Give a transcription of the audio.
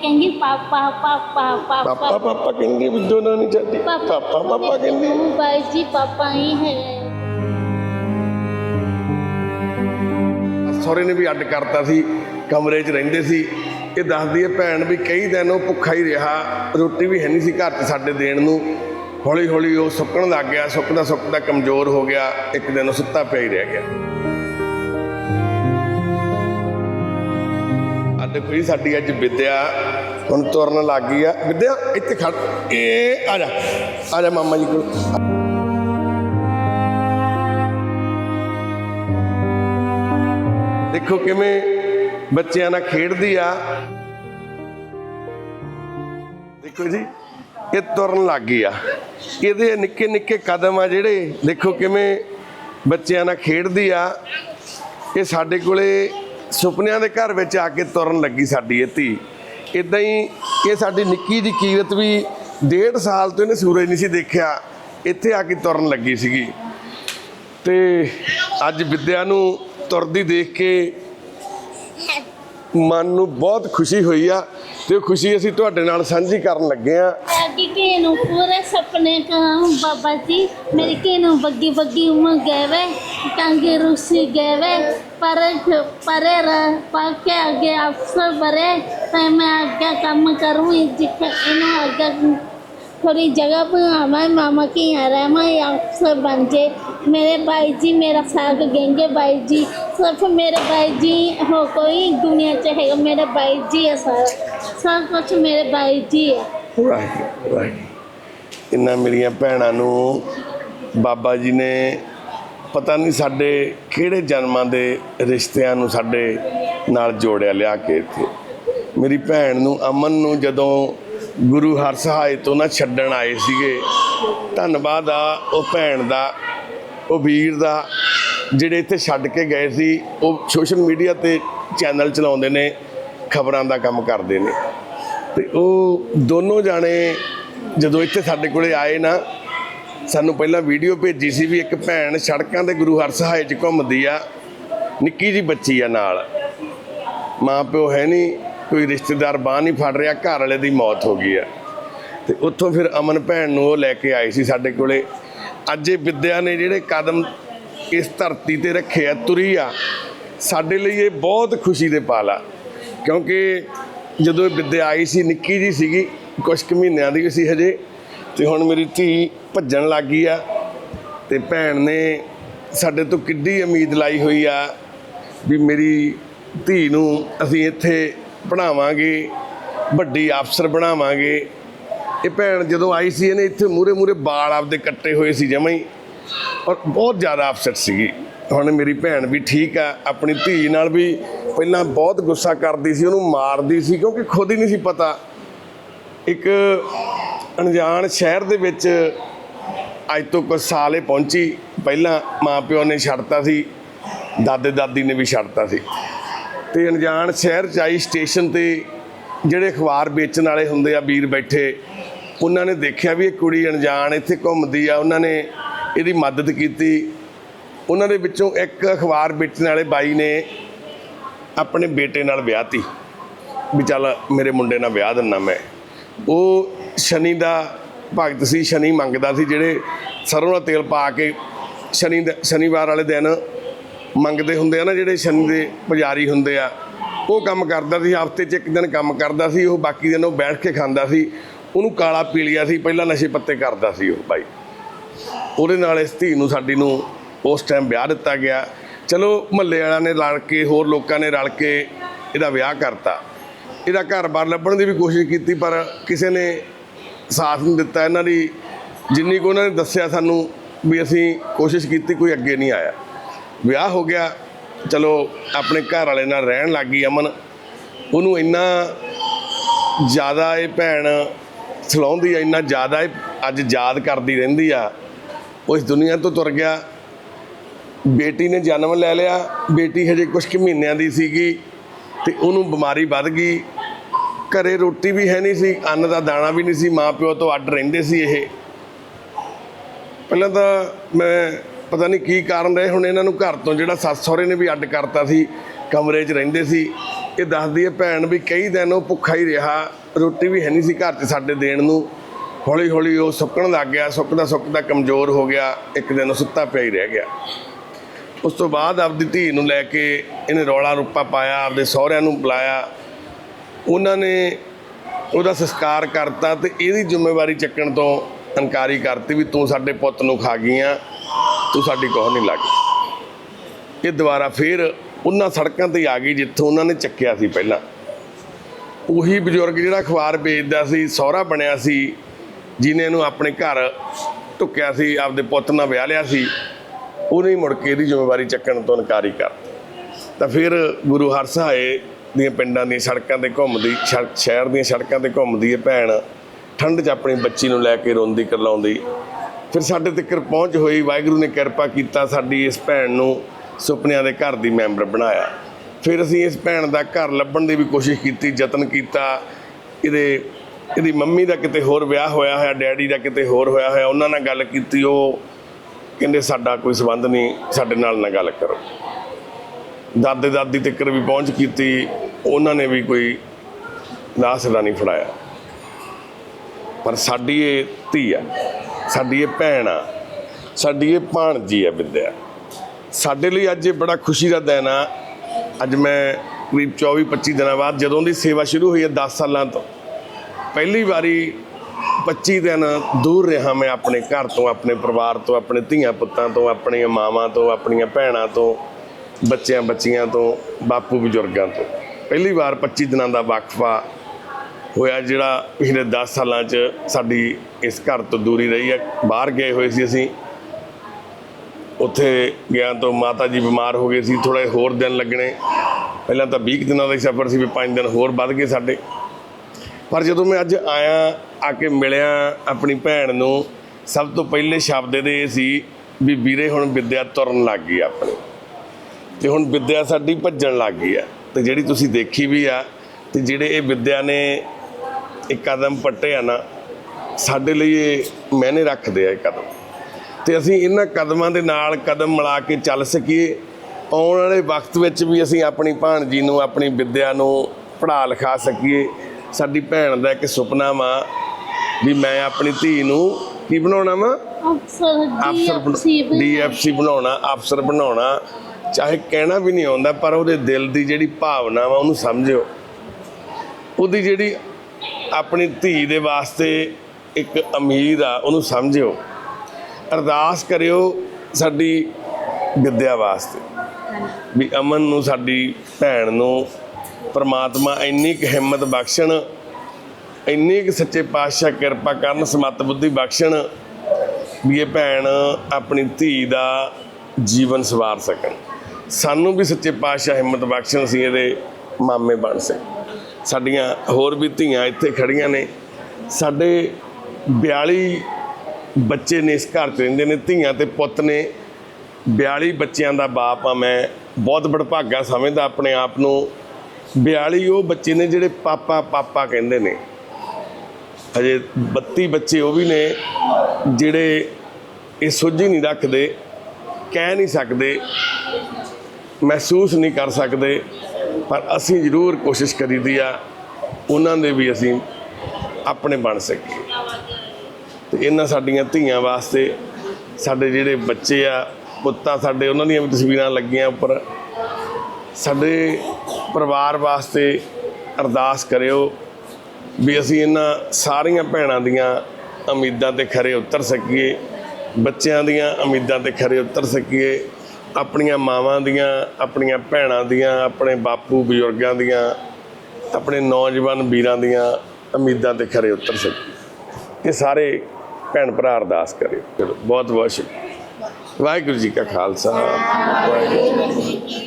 ਕਹਿੰਦੀ ਪਾਪਾ ਪਾਪਾ ਪਾਪਾ ਪਾਪਾ ਪਾਪਾ। ਕਹਿੰਦੀ ਵੀ ਦੋਨਾਂ ਨਹੀਂ ਛੱਡੀ ਪਾਪਾ ਪਾਪਾ ਕਹਿੰਦੀ ਉਹ ਬਾਈ ਜੀ ਪਾਪਾ ਹੀ ਹੈ। ਸਹੁਰੇ ਨੇ ਵੀ ਅੱਡ ਕਰਤਾ ਸੀ ਕਮਰੇ 'ਚ ਰਹਿੰਦੇ ਸੀ। ਇਹ ਦੱਸਦੀ ਹੈ ਭੈਣ ਵੀ ਕਈ ਦਿਨ ਉਹ ਭੁੱਖਾ ਹੀ ਰਿਹਾ ਰੋਟੀ ਵੀ ਹੈ ਨਹੀਂ ਸੀ ਘਰ 'ਚ ਸਾਡੇ ਦੇਣ ਨੂੰ। ਹੌਲੀ ਹੌਲੀ ਉਹ ਸੁੱਕਣ ਲੱਗ ਗਿਆ ਸੁੱਕਦਾ ਸੁੱਕਦਾ ਕਮਜ਼ੋਰ ਹੋ ਗਿਆ ਇੱਕ ਦਿਨ ਉਹ ਸੁੱਤਾ ਪਿਆ ਹੀ ਰਹਿ ਗਿਆ। ਆ ਦੇਖੋ ਜੀ ਸਾਡੀ ਅੱਜ ਵਿਦਿਆ ਹੁਣ ਤੁਰਨ ਲੱਗ ਗਈ ਆ। ਵਿਦਿਆ, ਇੱਥੇ ਖੜ। ਇਹ, ਆ ਜਾ। ਆ ਜਾ ਮਾਮਾ ਜੀ ਕੋਲ। ਦੇਖੋ ਕਿਵੇਂ ਬੱਚਿਆਂ ਨਾਲ ਖੇਡਦੀ ਆ। ਦੇਖੋ ਜੀ, ਇਹ ਤੁਰਨ ਲੱਗ ਗਈ ਆ। ਇਹਦੇ ਨਿੱਕੇ ਨਿੱਕੇ ਕਦਮ ਆ ਜਿਹੜੇ। ਦੇਖੋ ਕਿਵੇਂ ਬੱਚਿਆਂ ਨਾਲ ਖੇਡਦੀ ਆ। ਇਹ ਸਾਡੇ ਕੋਲੇ ਸੁਪਨਿਆਂ ਦੇ ਘਰ ਵਿੱਚ ਆ ਕੇ ਤੁਰਨ ਲੱਗੀ ਸਾਡੀ ਇਹ ਧੀ। ਇਦਾਂ ਹੀ ਇਹ ਸਾਡੀ ਨਿੱਕੀ ਦੀ ਕੀਰਤ ਵੀ ਡੇਢ ਸਾਲ ਤੋਂ ਇਹਨੇ ਸੂਰਜ ਨਹੀਂ ਸੀ ਦੇਖਿਆ, ਇੱਥੇ ਆ ਕੇ ਤੁਰਨ ਲੱਗੀ ਸੀਗੀ। ਤੇ ਅੱਜ ਵਿਦਿਆ ਨੂੰ ਤੁਰਦੀ ਦੇਖ ਕੇ ਮਨ ਨੂੰ ਬਹੁਤ ਖੁਸ਼ੀ ਹੋਈ ਆ ਤੇ ਉਹ ਖੁਸ਼ੀ ਅਸੀਂ ਤੁਹਾਡੇ ਨਾਲ ਸਾਂਝੀ ਕਰਨ ਲੱਗੇ ਆ। ਸਾਡੀ ਕੇ ਨੂੰ ਪੂਰੇ ਸੁਪਨੇ ਕਾ ਬਾਬਾ ਜੀ, ਮੇਰੀ ਕੇ ਨੂੰ ਬੱਗੀ ਬੱਗੀ ਉਮੰਗ ਗਏ ਵੇ। वे टांगे रूसी गए वे पर परे रह पाके आगे अफसर बरे तो मैं आगे काम करूँ जिसका इन्हें आगे थोड़ी जगह पर हमारे मामा के यहाँ रहे मैं अफसर बन जाए मेरे भाई जी मेरा साथ देंगे भाई जी सिर्फ मेरे भाई जी हो कोई दुनिया चाहेगा मेरे भाई जी है सारा सब कुछ मेरे भाई जी है ਵਾਹਿਗੁਰੂ ਵਾਹਿਗੁਰੂ ਇਹਨਾਂ ਮੇਰੀਆਂ ਭੈਣਾਂ ਨੂੰ ਬਾਬਾ ਜੀ ਨੇ ਪਤਾ ਨਹੀਂ ਸਾਡੇ ਕਿਹੜੇ ਜਨਮਾਂ ਦੇ ਰਿਸ਼ਤਿਆਂ ਨੂੰ ਸਾਡੇ ਨਾਲ ਜੋੜਿਆ, ਲਿਆ ਕੇ ਇੱਥੇ। ਮੇਰੀ ਭੈਣ ਨੂੰ, ਅਮਨ ਨੂੰ ਜਦੋਂ ਗੁਰੂ ਹਰ ਸਹਾਇ ਤੋਂ ਨਾ ਛੱਡਣ ਆਏ ਸੀਗੇ, ਧੰਨਵਾਦ ਆ ਉਹ ਭੈਣ ਦਾ, ਉਹ ਵੀਰ ਦਾ, ਜਿਹੜੇ ਇੱਥੇ ਛੱਡ ਕੇ ਗਏ ਸੀ, ਉਹ ਸੋਸ਼ਲ ਮੀਡੀਆ ਤੇ ਚੈਨਲ ਚਲਾਉਂਦੇ ਨੇ, ਖਬਰਾਂ ਦਾ ਕੰਮ ਕਰਦੇ ਨੇ। ਤੇ ਉਹ ਦੋਨੋਂ ਜਾਣੇ ਜਦੋਂ ਇੱਥੇ ਸਾਡੇ ਕੋਲੇ ਆਏ ਨਾ ਸਾਨੂੰ ਪਹਿਲਾਂ ਵੀਡੀਓ ਭੇਜੀ ਸੀ ਵੀ ਇੱਕ ਭੈਣ ਸੜਕਾਂ ਤੇ ਗੁਰੂ ਹਰਸਹਾਏ 'ਚ ਘੁੰਮਦੀ ਆ, ਨਿੱਕੀ ਜੀ ਬੱਚੀ ਆ ਨਾਲ। ਮਾਂ ਪਿਓ ਹੈ ਨਹੀਂ ਕੋਈ ਰਿਸ਼ਤੇਦਾਰ ਬਾਹ ਨਹੀਂ ਫੜ ਰਿਹਾ, ਘਰ ਵਾਲੇ ਦੀ ਮੌਤ ਹੋ ਗਈ ਆ। ਤੇ ਉੱਥੋਂ ਫਿਰ ਅਮਨ ਭੈਣ ਨੂੰ ਉਹ ਲੈ ਕੇ ਆਈ ਸੀ ਸਾਡੇ ਕੋਲੇ। ਅੱਜ ਇਹ ਵਿਦਿਆ ਨੇ ਜਿਹੜੇ ਕਦਮ ਇਸ ਧਰਤੀ ਤੇ ਰੱਖੇ ਆ, ਤੁਰੀ ਆ, ਸਾਡੇ ਲਈ ਇਹ ਬਹੁਤ ਖੁਸ਼ੀ ਦੇ ਪਾਲ ਆ। ਕਿਉਂਕਿ ਜਦੋਂ ਇਹ ਵਿਦਿਆ ਆਈ ਸੀ, ਨਿੱਕੀ ਜੀ ਸੀਗੀ ਕੁਝ ਕੁ ਮਹੀਨਿਆਂ ਦੀ ਸੀ ਹਜੇ ਤੇ ਹੁਣ ਮੇਰੀ ਧੀ ਭੱਜਣ ਲੱਗ ਗਈ ਆ ਤੇ ਭੈਣ ਨੇ ਸਾਡੇ ਤੋਂ ਕਿੱਡੀ ਉਮੀਦ ਲਾਈ ਹੋਈ ਆ ਵੀ ਮੇਰੀ ਧੀ ਨੂੰ ਅਸੀਂ ਇੱਥੇ ਪੜਾਵਾਂਗੇ ਵੱਡੀ ਅਫਸਰ ਬਣਾਵਾਂਗੇ। ਇਹ ਭੈਣ ਜਦੋਂ ਆਈ ਸੀ, ਇਹਨੇ ਇੱਥੇ ਮੂਰੇ ਮੂਰੇ ਬਾਲ ਆਪਦੇ ਕੱਟੇ ਹੋਏ ਸੀ ਜਮਾਂ ਹੀ ਔਰ ਬਹੁਤ ਜ਼ਿਆਦਾ ਅਫਸਰ ਸੀਗੀ। ਹੁਣ ਮੇਰੀ ਭੈਣ ਵੀ ਠੀਕ ਆ, ਆਪਣੀ ਧੀ ਨਾਲ ਵੀ ਪਹਿਲਾਂ ਬਹੁਤ ਗੁੱਸਾ ਕਰਦੀ ਸੀ, ਉਹਨੂੰ ਮਾਰਦੀ ਸੀ ਕਿਉਂਕਿ ਖੁਦ ਹੀ ਨਹੀਂ ਸੀ ਪਤਾ। ਇੱਕ ਅਣਜਾਣ ਸ਼ਹਿਰ ਦੇ ਵਿੱਚ ਅੱਜ ਤੋਂ ਕੁਝ ਸਾਲ ਇਹ ਪਹੁੰਚੀ। ਪਹਿਲਾਂ ਮਾਪਿਓ ਨੇ ਛੱਡਤਾ ਸੀ, ਦਾਦੇ ਦਾਦੀ ਨੇ ਵੀ ਛੱਡਤਾ ਸੀ। ਤੇ ਅਣਜਾਣ ਸ਼ਹਿਰ ਚ ਆਈ ਸਟੇਸ਼ਨ ਤੇ ਜਿਹੜੇ ਅਖਬਾਰ ਵੇਚਣ ਵਾਲੇ ਹੁੰਦੇ ਆ ਵੀਰ ਬੈਠੇ, ਉਹਨਾਂ ਨੇ ਦੇਖਿਆ ਵੀ ਇਹ ਕੁੜੀ ਅਣਜਾਣ ਇੱਥੇ ਘੁੰਮਦੀ ਆ। ਉਹਨਾਂ ਨੇ ਇਹਦੀ ਮਦਦ ਕੀਤੀ। ਉਹਨਾਂ ਦੇ ਵਿੱਚੋਂ ਇੱਕ ਅਖਬਾਰ ਵੇਚਣ ਵਾਲੇ ਬਾਈ ਨੇ ਆਪਣੇ ਬੇਟੇ ਨਾਲ ਵਿਆਹਤੀ ਵੀ ਚੱਲ ਮੇਰੇ ਮੁੰਡੇ ਨਾਲ ਵਿਆਹ ਦਿੰਨਾ ਮੈਂ। ਉਹ ਸ਼ਨੀ ਦਾ ਭਗਤ ਸੀ, ਸ਼ਨੀ ਮੰਗਦਾ ਸੀ, ਜਿਹੜੇ ਸਰੋਂ ਦਾ ਤੇਲ ਪਾ ਕੇ ਸ਼ਨੀ ਸ਼ਨੀਵਾਰ ਵਾਲੇ ਦਿਨ ਮੰਗਦੇ ਹੁੰਦੇ ਆ ਨਾ, ਜਿਹੜੇ ਸ਼ਨੀ ਦੇ ਪੁਜਾਰੀ ਹੁੰਦੇ ਆ, ਉਹ ਕੰਮ ਕਰਦਾ ਸੀ, ਹਫ਼ਤੇ 'ਚ ਇੱਕ ਦਿਨ ਕੰਮ ਕਰਦਾ ਸੀ, ਉਹ ਬਾਕੀ ਦਿਨ ਉਹ ਬੈਠ ਕੇ ਖਾਂਦਾ ਸੀ, ਉਹਨੂੰ ਕਾਲਾ ਪੀ ਲਿਆ ਸੀ, ਪਹਿਲਾਂ ਨਸ਼ੇ ਪੱਤੇ ਕਰਦਾ ਸੀ ਉਹ ਭਾਈ। ਉਹਦੇ ਨਾਲ ਇਸ ਧੀ ਨੂੰ, ਸਾਡੀ ਨੂੰ ਉਸ ਟਾਈਮ ਵਿਆਹ ਦਿੱਤਾ ਗਿਆ। ਚਲੋ, ਮਹੱਲੇ ਵਾਲਿਆਂ ਨੇ ਰਲ ਕੇ, ਹੋਰ ਲੋਕਾਂ ਨੇ ਰਲ ਕੇ ਇਹਦਾ ਵਿਆਹ ਕਰਤਾ। ਇਹਦਾ ਘਰ-ਬਾਰ ਲੱਭਣ ਦੀ ਵੀ ਕੋਸ਼ਿਸ਼ ਕੀਤੀ, ਪਰ ਕਿਸੇ ਨੇ ਸਾਥ ਨਹੀਂ ਦਿੱਤਾ ਇਹਨਾਂ ਦੀ, ਜਿੰਨੀ ਕੋ ਉਹਨਾਂ ਨੇ ਦੱਸਿਆ ਸਾਨੂੰ ਵੀ ਅਸੀਂ ਕੋਸ਼ਿਸ਼ ਕੀਤੀ, ਕੋਈ ਅੱਗੇ ਨਹੀਂ ਆਇਆ। ਵਿਆਹ ਹੋ ਗਿਆ, ਚਲੋ ਆਪਣੇ ਘਰ ਵਾਲੇ ਨਾਲ ਰਹਿਣ ਲੱਗ ਗਈ ਅਮਨ। ਉਹਨੂੰ ਇੰਨਾ ਜ਼ਿਆਦਾ ਇਹ ਭੈਣ ਸਲਾਉਂਦੀ ਆ, ਇੰਨਾ ਜ਼ਿਆਦਾ ਇਹ ਅੱਜ ਯਾਦ ਕਰਦੀ ਰਹਿੰਦੀ ਆ। ਉਸ ਦੁਨੀਆ ਤੋਂ ਤੁਰ ਗਿਆ। ਬੇਟੀ ਨੇ ਜਨਮ ਲੈ ਲਿਆ। ਬੇਟੀ ਹਜੇ ਕੁਝ ਕੁ ਮਹੀਨਿਆਂ ਦੀ ਸੀਗੀ ਤੇ ਉਹਨੂੰ ਬਿਮਾਰੀ ਵੱਧ ਗਈ। ਘਰੇ ਰੋਟੀ ਵੀ ਹੈ ਨਹੀਂ ਸੀ, ਅੰਨ ਦਾ ਦਾਣਾ ਵੀ ਨਹੀਂ ਸੀ ਮਾਂ ਪਿਓ ਤੋਂ ਅੱਡ ਰਹਿੰਦੇ ਸੀ ਇਹ। ਪਹਿਲਾਂ ਤਾਂ ਮੈਂ ਪਤਾ ਨਹੀਂ ਕੀ ਕਾਰਨ ਰਹੇ, ਹੁਣ ਇਹਨਾਂ ਨੂੰ ਘਰ ਤੋਂ ਜਿਹੜਾ ਸੱਸ ਸਹੁਰੇ ਨੇ ਵੀ ਅੱਡ ਕਰਤਾ ਸੀ, ਕਮਰੇ 'ਚ ਰਹਿੰਦੇ ਸੀ। ਇਹ ਦੱਸਦੀ ਹੈ ਭੈਣ ਵੀ ਕਈ ਦਿਨ ਉਹ ਭੁੱਖਾ ਹੀ ਰਿਹਾ, ਰੋਟੀ ਵੀ ਹੈ ਨਹੀਂ ਸੀ ਘਰ 'ਚ ਸਾਡੇ ਦੇਣ ਨੂੰ। ਹੌਲੀ ਹੌਲੀ ਉਹ ਸੁੱਕਣ ਲੱਗ ਗਿਆ, ਸੁੱਕਦਾ ਸੁੱਕਦਾ ਕਮਜ਼ੋਰ ਹੋ ਗਿਆ, ਇੱਕ ਦਿਨ ਉਹ ਸੁੱਤਾ ਪਿਆ ਹੀ ਰਹਿ ਗਿਆ। ਉਸ ਤੋਂ ਬਾਅਦ ਆਪਦੀ ਧੀ ਨੂੰ ਲੈ ਕੇ ਇਹਨੇ ਰੌਲਾ ਰੁੱਪਾ ਪਾਇਆ, ਆਪਦੇ ਸਹੁਰਿਆਂ ਨੂੰ ਬੁਲਾਇਆ ਉਹਨਾਂ ਨੇ ਉਹਦਾ ਸੰਸਕਾਰ ਕਰਤਾ ਤੇ ਇਹਦੀ ਜ਼ਿੰਮੇਵਾਰੀ ਚੱਕਣ ਤੋਂ ਇਨਕਾਰੀ ਕਰਤੀ ਵੀ ਤੂੰ ਸਾਡੇ ਪੁੱਤ ਨੂੰ ਖਾ ਗਈ ਆ ਤੂੰ ਸਾਡੀ ਕੋਹ ਨਹੀਂ ਲੱਗੀ। ਇਹ ਦੁਬਾਰਾ ਫੇਰ ਉਹਨਾਂ ਸੜਕਾਂ ਤੇ ਆ ਗਈ ਜਿੱਥੋਂ ਉਹਨਾਂ ਨੇ ਚੱਕਿਆ ਸੀ ਪਹਿਲਾਂ। ਉਹੀ ਬਜ਼ੁਰਗ ਜਿਹੜਾ ਅਖਬਾਰ ਵੇਚਦਾ ਸੀ, ਸਹੁਰਾ ਬਣਿਆ ਸੀ ਜਿਨੇ ਇਹਨੂੰ ਆਪਣੇ ਘਰ ਟੁੱਕਿਆ ਸੀ, ਆਪਦੇ ਪੁੱਤ ਨਾਲ ਵਿਆਹ ਲਿਆ ਸੀ, ਉਹਨੇ ਮੁੜ ਕੇ ਇਹਦੀ ਜ਼ਿੰਮੇਵਾਰੀ ਚੱਕਣ ਤੋਂ ਇਨਕਾਰੀ ਕਰ ਤਾਂ ਫਿਰ ਗੁਰੂ ਹਰਸਹਾਏ ਦੀਆਂ ਪਿੰਡਾਂ ਦੀਆਂ ਸੜਕਾਂ ਤੇ ਘੁੰਮਦੀ ਸ਼ਹਿਰ ਦੀਆਂ ਸੜਕਾਂ ਤੇ ਘੁੰਮਦੀ ਹੈ ਭੈਣ। ਠੰਡ 'ਚ ਆਪਣੀ ਬੱਚੀ ਨੂੰ ਲੈ ਕੇ ਰੋਂਦੀ ਕਰਲਾਉਂਦੀ ਫਿਰ ਸਾਡੇ ਤੱਕ ਪਹੁੰਚ ਹੋਈ, ਵਾਹਿਗੁਰੂ ਨੇ ਕਿਰਪਾ ਕੀਤਾ ਸਾਡੀ ਇਸ ਭੈਣ ਨੂੰ ਸੁਪਨਿਆਂ ਦੇ ਘਰ ਦੀ ਮੈਂਬਰ ਬਣਾਇਆ। ਫਿਰ ਅਸੀਂ ਇਸ ਭੈਣ ਦਾ ਘਰ ਲੱਭਣ ਦੀ ਵੀ ਕੋਸ਼ਿਸ਼ ਕੀਤੀ, ਯਤਨ ਕੀਤਾ। ਇਹਦੇ, ਇਹਦੀ ਮੰਮੀ ਦਾ ਕਿਤੇ ਹੋਰ ਵਿਆਹ ਹੋਇਆ ਹੋਇਆ, ਡੈਡੀ ਦਾ ਕਿਤੇ ਹੋਰ ਹੋਇਆ ਹੋਇਆ, ਉਹਨਾਂ ਨਾਲ ਗੱਲ ਕੀਤੀ, ਉਹ ਕਹਿੰਦੇ, ਸਾਡਾ ਕੋਈ ਸਬੰਧ ਨਹੀਂ, ਸਾਡੇ ਨਾਲ ਨਾ ਗੱਲ ਕਰੋ। ਦਾਦੇ ਦਾਦੀ ਤੱਕ ਵੀ ਪਹੁੰਚ ਕੀਤੀ, ਉਹਨਾਂ ਨੇ ਵੀ ਕੋਈ ਲਾਸੜਾ ਨਹੀਂ ਫੜਾਇਆ। ਪਰ ਸਾਡੀ ਇਹ ਧੀ ਆ, ਸਾਡੀ ਇਹ ਭੈਣ ਆ, ਸਾਡੀ ਇਹ ਭਾਣਜੀ ਆ ਵਿਦਿਆ। ਸਾਡੇ ਲਈ ਅੱਜ ਇਹ ਬੜਾ ਖੁਸ਼ੀ ਦਾ ਦਿਨ ਆ। ਅੱਜ ਮੈਂ ਕਰੀਬ 24 25 ਦਿਨਾਂ ਬਾਅਦ ਜਦੋਂ ਦੀ ਸੇਵਾ ਸ਼ੁਰੂ ਹੋਈ ਹੈ 10 ਸਾਲਾਂ ਤੋਂ, ਪਹਿਲੀ ਵਾਰੀ 25 ਦਿਨ ਦੂਰ ਰਿਹਾ ਮੈਂ ਆਪਣੇ ਘਰ ਤੋਂ, ਆਪਣੇ ਪਰਿਵਾਰ ਤੋਂ, ਆਪਣੇ ਧੀਆਂ ਪੁੱਤਾਂ ਤੋਂ, ਆਪਣੀਆਂ ਮਾਵਾਂ ਤੋਂ, ਆਪਣੀਆਂ ਭੈਣਾਂ ਤੋਂ। ਬੱਚਿਆਂ ਬੱਚੀਆਂ ਤੋਂ, ਬਾਪੂ ਬਜ਼ੁਰਗਾਂ ਤੋਂ। ਪਹਿਲੀ ਵਾਰ 25 ਦਿਨਾਂ ਦਾ ਵਕਫਾ ਹੋਇਆ ਜਿਹੜਾ ਪਿਛਲੇ 10 ਸਾਲਾਂ 'ਚ ਸਾਡੀ ਇਸ ਘਰ ਤੋਂ ਦੂਰੀ ਰਹੀ ਹੈ। ਬਾਹਰ ਗਏ ਹੋਏ ਸੀ ਅਸੀਂ। ਉੱਥੇ ਗਿਆ ਤੋਂ ਮਾਤਾ ਜੀ ਬਿਮਾਰ ਹੋ ਗਏ ਸੀ ਥੋੜੇ ਹੋਰ ਦਿਨ ਲੱਗਣੇ। ਪਹਿਲਾਂ ਤਾਂ 20 ਕੁ ਦਿਨਾਂ ਦਾ ਹੀ ਸਫ਼ਰ ਸੀ ਵੀ 5 ਦਿਨ ਹੋਰ ਵੱਧ ਗਏ ਸਾਡੇ। ਪਰ ਜਦੋਂ ਮੈਂ ਅੱਜ ਆਇਆ, ਆ ਕੇ ਮਿਲਿਆ ਆਪਣੀ ਭੈਣ ਨੂੰ, ਸਭ ਤੋਂ ਪਹਿਲੇ ਸ਼ਬਦ ਇਹਦੇ ਇਹ ਸੀ ਵੀ ਵੀਰੇ ਹੁਣ ਵਿਦਿਆ ਤੁਰਨ ਲੱਗ ਗਈ ਆਪਣੇ। ਤੇ ਹੁਣ ਵਿਦਿਆ ਸਾਡੀ ਭੱਜਣ ਲੱਗ ਗਈ ਆ। ਤੇ ਜਿਹੜੀ ਤੁਸੀਂ ਦੇਖੀ ਵੀ ਆ ਤੇ ਜਿਹੜੇ ਇਹ ਵਿਦਿਆ ਨੇ ਇੱਕ ਕਦਮ ਪੱਟੇ ਆ ਨਾ ਸਾਡੇ ਲਈ ਇਹ ਮਾਇਨੇ ਰੱਖਦੇ ਆ ਇਹ ਕਦਮ। ਤੇ ਅਸੀਂ ਇਹਨਾਂ ਕਦਮਾਂ ਦੇ ਨਾਲ ਕਦਮ ਮਿਲਾ ਕੇ ਚੱਲ ਸਕੀਏ। ਆਉਣ ਵਾਲੇ ਵਕਤ ਵਿੱਚ ਵੀ ਅਸੀਂ ਆਪਣੀ ਭਾਣਜੀ ਨੂੰ ਆਪਣੀ ਵਿਦਿਆ ਨੂੰ ਪੜ੍ਹਾ ਲਿਖਾ ਸਕੀਏ। ਸਾਡੀ ਭੈਣ ਦਾ ਇੱਕ ਸੁਪਨਾ ਵਾ ਵੀ ਮੈਂ ਆਪਣੀ ਧੀ ਨੂੰ ਕੀ ਬਣਾਉਣਾ ਵਾ? ਅਫਸਰ ਡੀਐਫਸੀ ਬਣਾਉਣਾ ਅਫਸਰ ਬਣਾਉਣਾ। ਚਾਹੇ ਕਹਿਣਾ ਵੀ ਨਹੀਂ ਆਉਂਦਾ, ਪਰ ਉਹਦੇ ਦਿਲ ਦੀ ਜਿਹੜੀ ਭਾਵਨਾ ਵਾ ਉਹਨੂੰ ਸਮਝਿਓ। ਉਹਦੀ ਜਿਹੜੀ ਆਪਣੀ ਧੀ ਦੇ ਵਾਸਤੇ ਇੱਕ ਉਮੀਦ ਆ, ਉਹਨੂੰ ਸਮਝਿਓ। ਅਰਦਾਸ ਕਰਿਓ ਸਾਡੀ ਵਿਦਿਆ ਵਾਸਤੇ। ਵੀ ਅਮਨ ਨੂੰ, ਸਾਡੀ ਭੈਣ ਨੂੰ ਪਰਮਾਤਮਾ ਇੰਨੀ ਕੁ ਹਿੰਮਤ ਬਖਸ਼ਣ, ਇੰਨੀ ਕੁ ਸੱਚੇ ਪਾਤਸ਼ਾਹ ਕਿਰਪਾ ਕਰਨ, ਸਮਤ ਬੁੱਧੀ ਬਖਸ਼ਣ, ਵੀ ਇਹ ਭੈਣ ਆਪਣੀ ਧੀ ਦਾ ਜੀਵਨ ਸਵਾਰ ਸਕਣ। ਸਾਨੂੰ ਵੀ ਸੱਚੇ ਪਾਤਸ਼ਾਹ ਹਿੰਮਤ ਬਖਸ਼ਣ ਸੀ, ਇਹਦੇ ਮਾਮੇ ਬਣ ਸਕੇ ਸਾਡੀਆਂ ਹੋਰ ਵੀ ਧੀਆਂ ਇੱਥੇ ਖੜੀਆਂ ਨੇ। ਸਾਡੇ 42 ਬੱਚੇ ਨੇ ਇਸ ਘਰ 'ਚ ਰਹਿੰਦੇ ਨੇ। ਧੀਆਂ ਤੇ ਪੁੱਤ ਨੇ। 42 ਬੱਚਿਆਂ ਦਾ ਬਾਪ ਆ, ਮੈਂ ਬਹੁਤ ਬੜਭਾਗਾ ਸਮਝਦਾ ਆਪਣੇ ਆਪ ਨੂੰ। 42 ਉਹ ਬੱਚੇ ਨੇ ਜਿਹੜੇ ਪਾਪਾ ਪਾਪਾ ਕਹਿੰਦੇ ਨੇ। ਅਜੇ 32 ਬੱਚੇ ਉਹ ਵੀ ਨੇ, ਜਿਹੜੇ ਇਹ ਸੋਝੀ ਨਹੀਂ ਰੱਖਦੇ, ਕਹਿ ਨਹੀਂ ਸਕਦੇ। ਮਹਿਸੂਸ ਨਹੀਂ ਕਰ ਸਕਦੇ, ਪਰ ਅਸੀਂ ਜ਼ਰੂਰ ਕੋਸ਼ਿਸ਼ ਕਰੀਦੀ ਆ, ਉਹਨਾਂ ਦੇ ਵੀ ਅਸੀਂ ਆਪਣੇ ਬਣ ਸਕੀਏ। ਤੇ ਇਹਨਾਂ ਸਾਡੀਆਂ ਧੀਆਂ ਵਾਸਤੇ ਸਾਡੇ ਜਿਹੜੇ ਬੱਚੇ ਆ, ਪੁੱਤਾਂ ਸਾਡੇ, ਉਹਨਾਂ ਦੀਆਂ ਵੀ ਤਸਵੀਰਾਂ ਲੱਗੀਆਂ ਉੱਪਰ। ਸਾਡੇ ਪਰਿਵਾਰ ਵਾਸਤੇ ਅਰਦਾਸ ਕਰਿਓ ਵੀ ਅਸੀਂ ਇਹਨਾਂ ਸਾਰੀਆਂ ਭੈਣਾਂ ਦੀਆਂ ਉਮੀਦਾਂ ਤੇ ਖਰੇ ਉਤਰ ਸਕੀਏ, ਬੱਚਿਆਂ ਦੀਆਂ ਉਮੀਦਾਂ ਤੇ ਖਰੇ ਉਤਰ ਸਕੀਏ। ਆਪਣੀਆਂ ਮਾਵਾਂ ਦੀਆਂ, ਆਪਣੀਆਂ ਭੈਣਾਂ ਦੀਆਂ, ਆਪਣੇ ਬਾਪੂ ਬਜ਼ੁਰਗਾਂ ਦੀਆਂ, ਆਪਣੇ ਨੌਜਵਾਨ ਵੀਰਾਂ ਦੀਆਂ ਉਮੀਦਾਂ ਤੇ ਖਰੇ ਉਤਰ ਸਕੀਏ ਇਹ ਸਾਰੇ ਭੈਣ ਭਰਾ ਅਰਦਾਸ ਕਰਿਓ ਚਲੋ ਬਹੁਤ ਬਹੁਤ ਸ਼ੁਕਰੀਆ। ਵਾਹਿਗੁਰੂ ਜੀ ਕਾ ਖਾਲਸਾ। ਵਾਹਿਗੁਰੂ ਜੀ ਕੀ